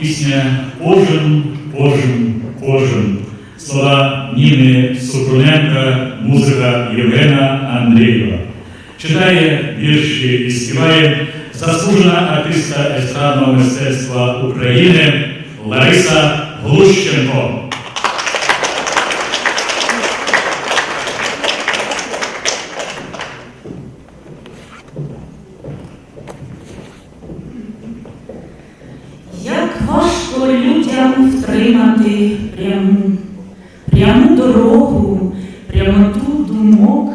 Пісня Кожен, кожен, кожен. Слова Ніни Супруненка, музика Євгена Андрієва. Читає вірші і співає заслужена артистка естрадного мистецтва України Лариса Глущенко. Людям втримати пряму, пряму дорогу, прямоту думок,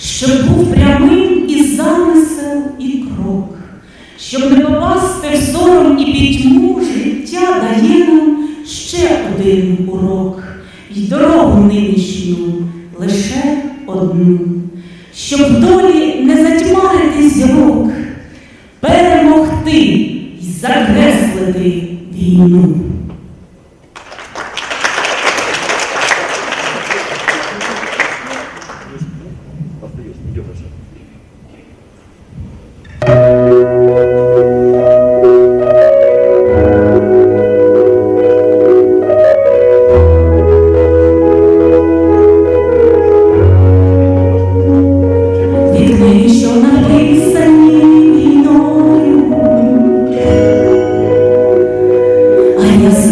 щоб був прямим і замисел, і крок, щоб не попасти в сором і пітьму, життя дає нам ще один урок, І дорогу нинішню лише одну, щоб долі не затьмарити зірок, перемогти закреслити війну. Glórias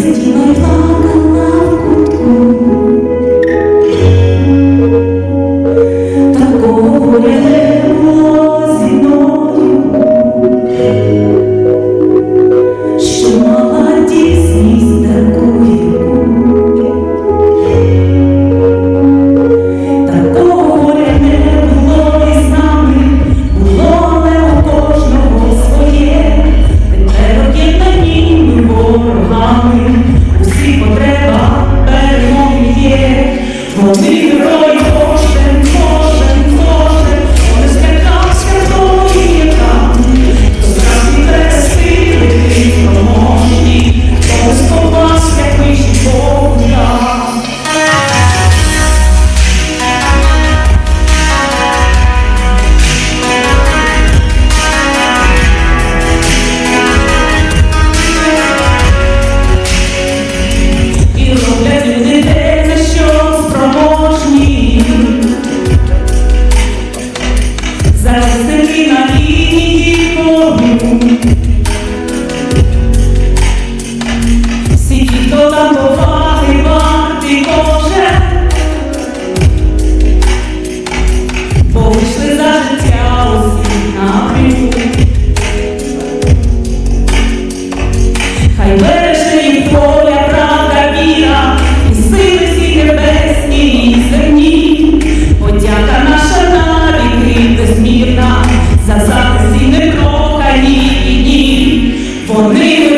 Вони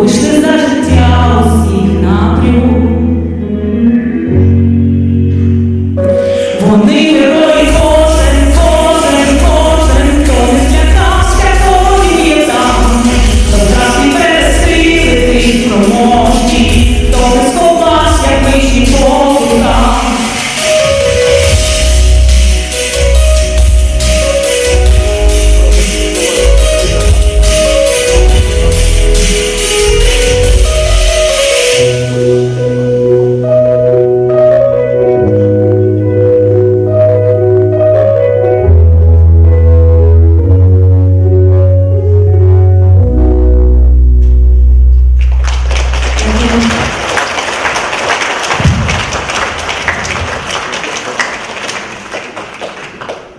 вийшли за життя усіх напряму. Вони герої.